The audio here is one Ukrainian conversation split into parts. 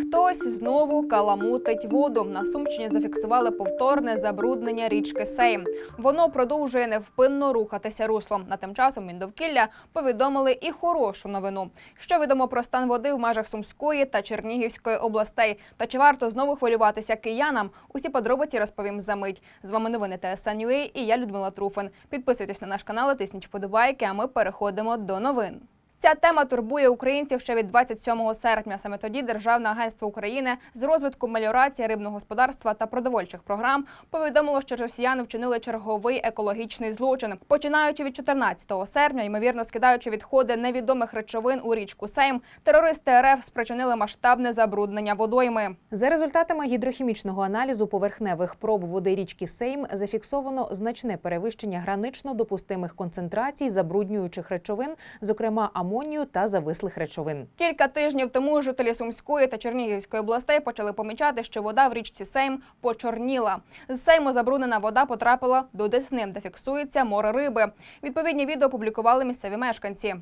Хтось знову каламутить воду. На Сумщині зафіксували повторне забруднення річки Сейм. Воно продовжує невпинно рухатися руслом. На тим часом Міндовкілля повідомили і хорошу новину. Що відомо про стан води в межах Сумської та Чернігівської областей. Та чи варто знову хвилюватися киянам? Усі подробиці розповім за мить. З вами новини ТСН.UA і я Людмила Труфин. Підписуйтесь на наш канал, тисніть вподобайки, а ми переходимо до новин. Ця тема турбує українців ще від 27 серпня. Саме тоді Державне агентство України з розвитку меліорації рибного господарства та продовольчих програм повідомило, що росіяни вчинили черговий екологічний злочин. Починаючи від 14 серпня, ймовірно скидаючи відходи невідомих речовин у річку Сейм, терористи РФ спричинили масштабне забруднення водойми. За результатами гідрохімічного аналізу поверхневих проб води річки Сейм зафіксовано значне перевищення гранично допустимих концентрацій забруднюючих речовин, зокрема амонію та завислих речовин. Кілька тижнів тому жителі Сумської та Чернігівської областей почали помічати, що вода в річці Сейм почорніла. З Сейму забруднена вода потрапила до Десни, де фіксується море риби. Відповідні відео публікували місцеві мешканці.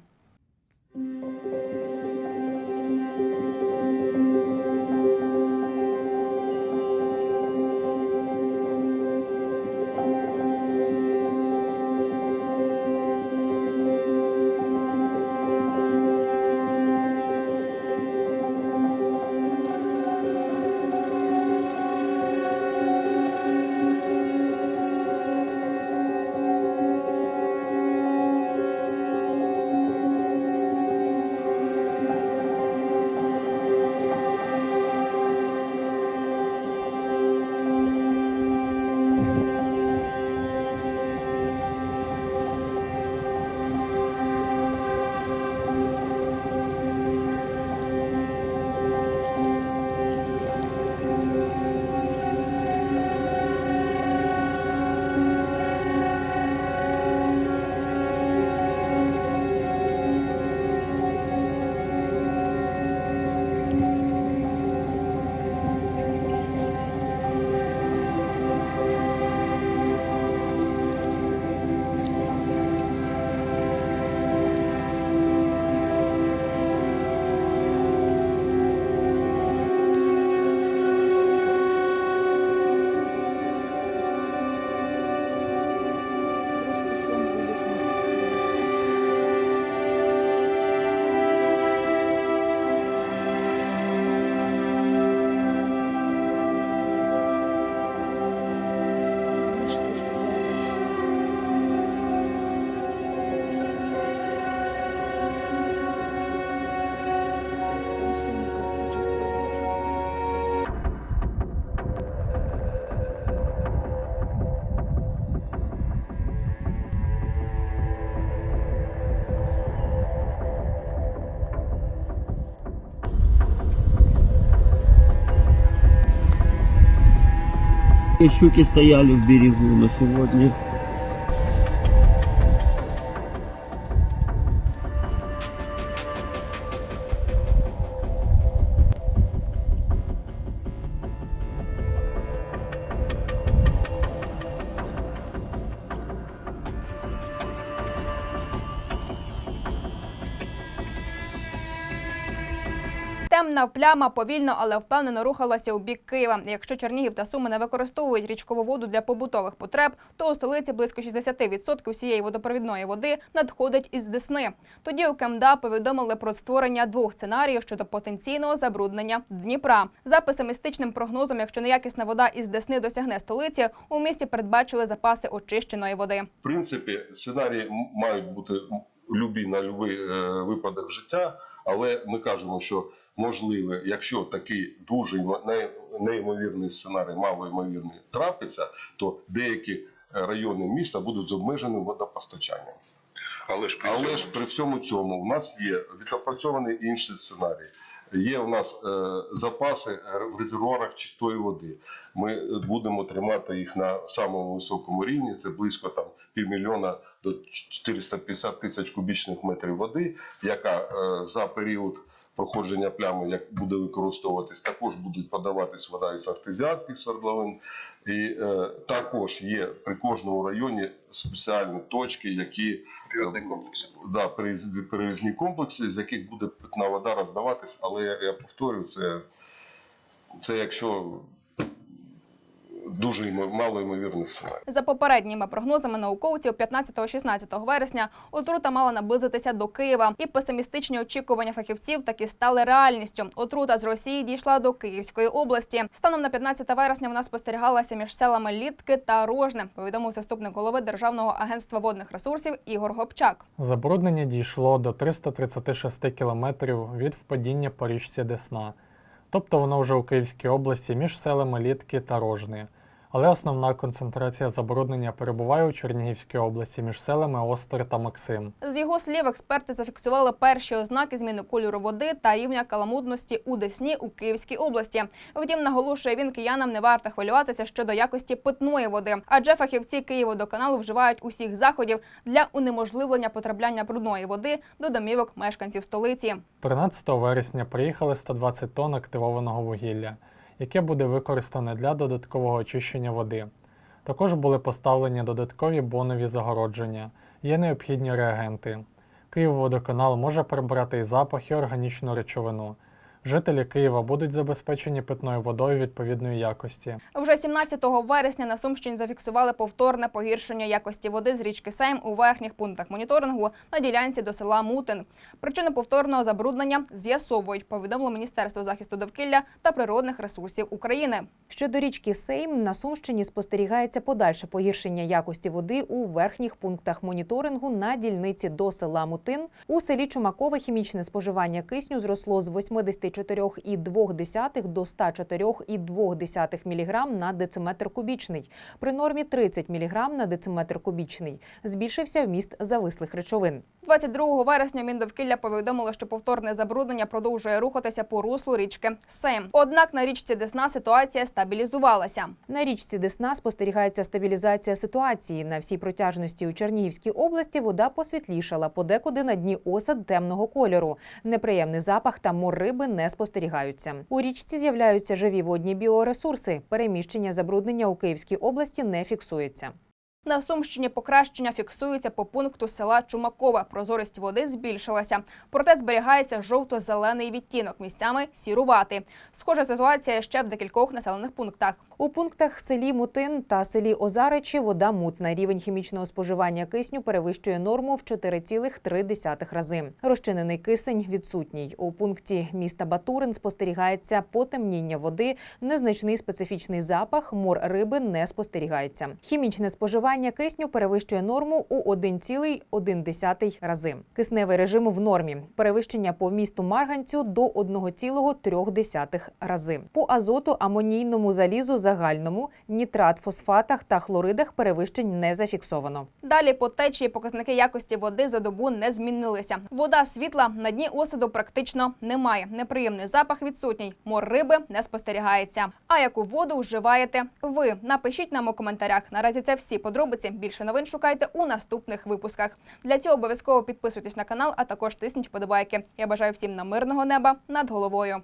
И щуки стояли в берегу на сегодня. Темна пляма повільно, але впевнено рухалася у бік Києва. Якщо Чернігів та Суми не використовують річкову воду для побутових потреб, то у столиці близько 60% всієї водопровідної води надходить із Десни. Тоді у КМДА повідомили про створення двох сценаріїв щодо потенційного забруднення Дніпра. За песимістичним прогнозом, якщо неякісна вода із Десни досягне столиці, у місті передбачили запаси очищеної води. В принципі, сценарії мають бути любі на будь-який випадок життя, але ми кажемо, що можливе, якщо такий дуже неймовірний сценарій, малоймовірний трапиться, то деякі е, райони міста будуть з обмеженим водопостачанням. Але ж при Але цьому ж при всьому цьому в нас є відпрацьований інший сценарій. Є в нас е, запаси в резервуарах чистої води. Ми будемо тримати їх на самому високому рівні. Це близько там півмільйона до 450 тисяч кубічних метрів води, яка е, за період проходження плями як буде використовуватись, також будуть подаватись вода із артезіанських свердловин. І е, також є при кожному районі спеціальні точки, які Перевізний комплекси. да, перевізні комплекси, з яких буде питна вода роздаватись, але я, я повторюю, це Це якщо дуже мало ймовірний сценарій. За попередніми прогнозами науковців, 15-16 вересня отрута мала наблизитися до Києва, і песимістичні очікування фахівців таки стали реальністю. Отрута з Росії дійшла до Київської області. Станом на 15 вересня вона спостерігалася між селами Літки та Рожне. Повідомив заступник голови Державного агентства водних ресурсів Ігор Гопчак. Забруднення дійшло до 336 кілометрів від впадіння по річці Десна. Тобто воно вже у Київській області між селами Літки та Рожни. Але основна концентрація забруднення перебуває у Чернігівській області між селами Остер та Максим. З його слів, експерти зафіксували перші ознаки зміни кольору води та рівня каламутності у Десні у Київській області. Втім, наголошує він, киянам не варто хвилюватися щодо якості питної води, адже фахівці Києводоканалу вживають усіх заходів для унеможливлення потрапляння брудної води до домівок мешканців столиці. 13 вересня приїхали 120 тонн активованого вугілля, яке буде використане для додаткового очищення води. Також були поставлені додаткові бонові загородження, є необхідні реагенти. Київводоканал може прибрати і запах, і органічну речовину. Жителі Києва будуть забезпечені питною водою відповідної якості. Вже 17 вересня на Сумщині зафіксували повторне погіршення якості води з річки Сейм у верхніх пунктах моніторингу на ділянці до села Мутин. Причини повторного забруднення з'ясовують, повідомило Міністерство захисту довкілля та природних ресурсів України. Щодо річки Сейм на Сумщині спостерігається подальше погіршення якості води у верхніх пунктах моніторингу на дільниці до села Мутин. У селі Чумакове хімічне споживання кисню зросло з 84,2 до 104,2 мг на дециметр кубічний. При нормі 30 мг на дециметр кубічний. Збільшився вміст завислих речовин. 22 вересня Міндовкілля повідомило, що повторне забруднення продовжує рухатися по руслу річки Сейм. Однак на річці Десна ситуація стабілізувалася. На річці Десна спостерігається стабілізація ситуації. На всій протяжності у Чернігівській області вода посвітлішала, подекуди на дні осад темного кольору. Неприємний запах та мор риби не спостерігаються. У річці з'являються живі водні біоресурси. Переміщення забруднення у Київській області не фіксується. На Сумщині покращення фіксується по пункту села Чумакове. Прозорість води збільшилася. Проте зберігається жовто-зелений відтінок, місцями сірувати. Схожа ситуація ще в декількох населених пунктах. У пунктах селі Мутин та селі Озаричі вода мутна. Рівень хімічного споживання кисню перевищує норму в 4,3 рази. Розчинений кисень відсутній. У пункті міста Батурин спостерігається потемніння води, незначний специфічний запах, мор риби не спостерігається. Хімічне споживання кисню перевищує норму у 1,1 рази. Кисневий режим в нормі. Перевищення по вмісту марганцю до 1,3 рази. По азоту, амонійному залізу загальному, нітрат, фосфатах та хлоридах перевищень не зафіксовано. Далі по течії показники якості води за добу не змінилися. Вода світла на дні осаду практично немає. Неприємний запах відсутній. Мор риби не спостерігається. А яку воду вживаєте ви? Напишіть нам у коментарях. Наразі це всі подробиці. Більше новин шукайте у наступних випусках. Для цього обов'язково підписуйтесь на канал, а також тисніть вподобайки. Я бажаю всім намирного неба над головою.